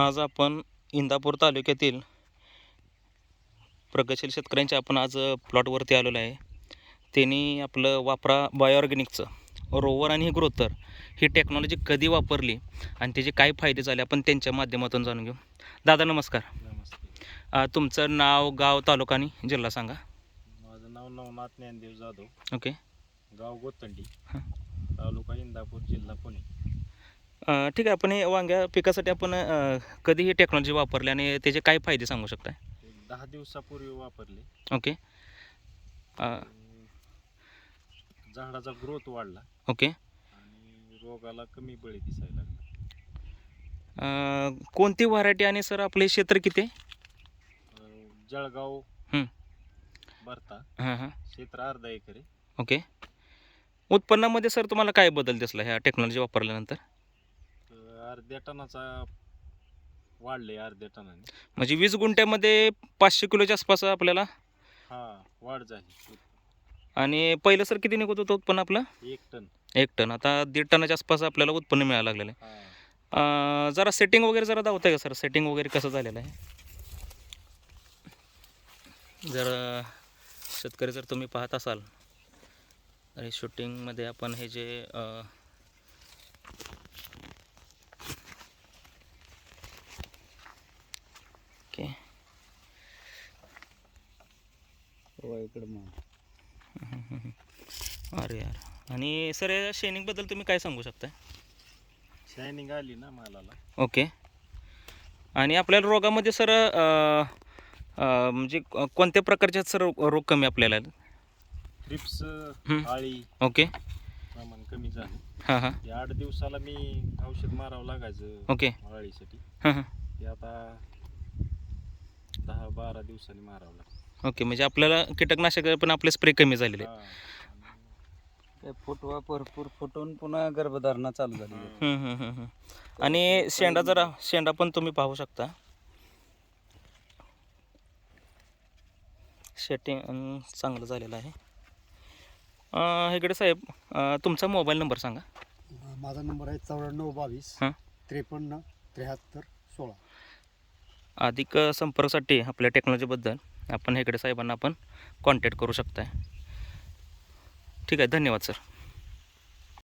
आज आपण इंदापूर तालुक्यातील प्रगतशील शेतकऱ्यांच्या आपण आज प्लॉटवरती आलेलो आहे. त्यांनी आपलं वापरा बायोऑर्गॅनिकचं रोवर आणि ग्रोथर ही टेक्नॉलॉजी कधी वापरली आणि त्याचे काय फायदे झाले आपण त्यांच्या माध्यमातून जाणून घेऊ. दादा नमस्कार. नमस्ते अ, तुमचं नाव गाव तालुका आणि जिल्हा सांगा. माझं नाव नवनाथ ज्ञानदेव जाधव. ओके. गाव गोतंडी. तालुका इंदापूर जिल्हा पुणे. ठीक आहे आपण हे वांग्या पिकासाठी आपण कधी ही टेक्नॉलॉजी वापरली आणि त्याचे काय फायदे सांगू शकताय? एक दहा दिवसापूर्वी वापरले. ओके. झाडाचा ग्रोथ वाढला. ओके. आणि रोगाला कमी बळी दिसायला लागला. कोणती व्हरायटी आणि सर आपले क्षेत्र किती? जळगाव हं. भरता. हां हां. क्षेत्र अर्धा एकर ओके. उत्पन्नामध्ये सर तुम्हाला काय बदल दिसला ह्या टेक्नॉलॉजी वापरल्यानंतर? तर अर्ध्या टनाचा वाढले अर्ध्या टनाने. म्हणजे वीस गुंठ्यामध्ये पाचशे किलोच्या आसपास आपल्याला? हा वाढ झाली. आणि पहिलं सर किती निघत होतं उत्पन्न आपलं? एक टन. एक टन. आता दीड टनाच्या आसपास आपल्याला उत्पन्न मिळायला लागलेलं हा. आहे अ, जरा सेटिंग वगैरे जरा दावतंय का सर? सेटिंग वगैरे कसं झालेलं आहे? जर शेतकरी जर तुम्ही पाहत असाल तर हे शूटिंगमध्ये आपण हे जे अ, ओके अरे यार. आणि सर या शेनिंगबद्दल तुम्ही काय सांगू शकता शायनिंग आली ना मालाला. ओके. आणि आपल्याला रोगामध्ये सर अ, अ, म्हणजे कोणत्या प्रकारचे सर रोग कमी आपल्याला ट्रिप्स हं. आळी. ओके. प्रमाण कमी झालं. हां हां. या आठ दिवसाला मी औषध मारावं लागायचं ओके. अळीसाठी हां हां. ते आता दहा बारा दिवसांनी मारावं लागतं. ओके म्हणजे आपल्याला कीटकनाशक पण आपले स्प्रे कमी झालेले आहेत. ते फुटवा भरपूर फुटून पुन्हा गर्भधारणा चालू झाली आहे. हम्म, हम्म, हम्म, हम्म. आणि शेंडा जरा शेंडा पण तुम्ही पाहू शकता शेटिंग चांगलं झालेलं आहे अं, हेगडे साहेब अं, तुमचा मोबाईल नंबर सांगा माझा नंबर आहे चौऱ्याण्णव बावीस हां. त्रेपन्न त्र्याहत्तर सोळा अधिक संपर्कासाठी आपल्या टेक्नॉलॉजीबद्दल आपण हेकडे साहेबांना आपण कॉन्टॅक्ट करू शकताय. ठीक आहे धन्यवाद सर